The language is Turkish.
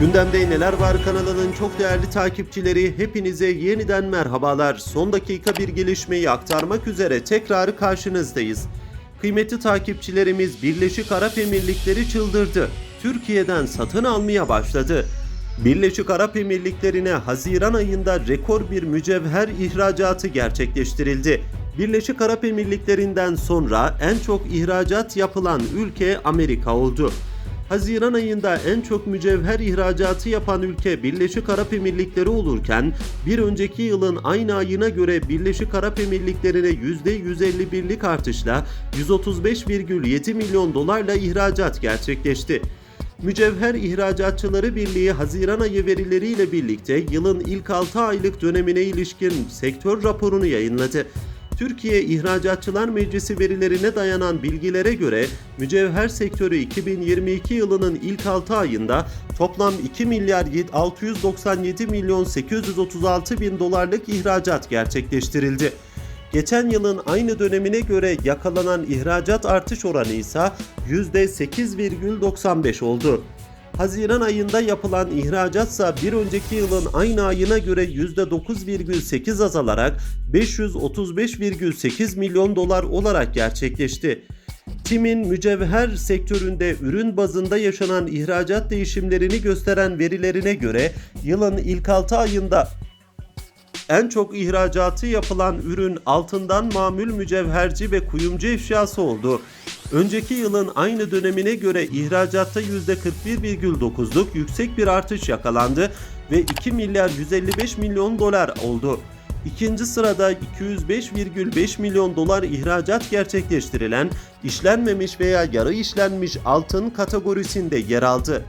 Gündemde Neler Var kanalının çok değerli takipçileri hepinize yeniden merhabalar. Son dakika bir gelişmeyi aktarmak üzere tekrar karşınızdayız. Kıymetli takipçilerimiz Birleşik Arap Emirlikleri çıldırdı. Türkiye'den satın almaya başladı. Birleşik Arap Emirlikleri'ne Haziran ayında rekor bir mücevher ihracatı gerçekleştirildi. Birleşik Arap Emirlikleri'nden sonra en çok ihracat yapılan ülke Amerika oldu. Haziran ayında en çok mücevher ihracatı yapan ülke Birleşik Arap Emirlikleri olurken bir önceki yılın aynı ayına göre Birleşik Arap Emirlikleri'ne %151'lik artışla 135,7 milyon dolarla ihracat gerçekleşti. Mücevher İhracatçıları Birliği Haziran ayı verileriyle birlikte yılın ilk 6 aylık dönemine ilişkin sektör raporunu yayınladı. Türkiye İhracatçılar Meclisi verilerine dayanan bilgilere göre mücevher sektörü 2022 yılının ilk 6 ayında toplam 2 milyar 697 milyon 836 bin dolarlık ihracat gerçekleştirildi. Geçen yılın aynı dönemine göre yakalanan ihracat artış oranı ise %8,95 oldu. Haziran ayında yapılan ihracatsa bir önceki yılın aynı ayına göre %9,8 azalarak 535,8 milyon dolar olarak gerçekleşti. TİM'in mücevher sektöründe ürün bazında yaşanan ihracat değişimlerini gösteren verilerine göre yılın ilk 6 ayında en çok ihracatı yapılan ürün altından mamül mücevherci ve kuyumcu eşyası oldu. Önceki yılın aynı dönemine göre ihracatta %41,9'luk yüksek bir artış yakalandı ve 2 milyar 155 milyon dolar oldu. İkinci sırada 205,5 milyon dolar ihracat gerçekleştirilen işlenmemiş veya yarı işlenmiş altın kategorisinde yer aldı.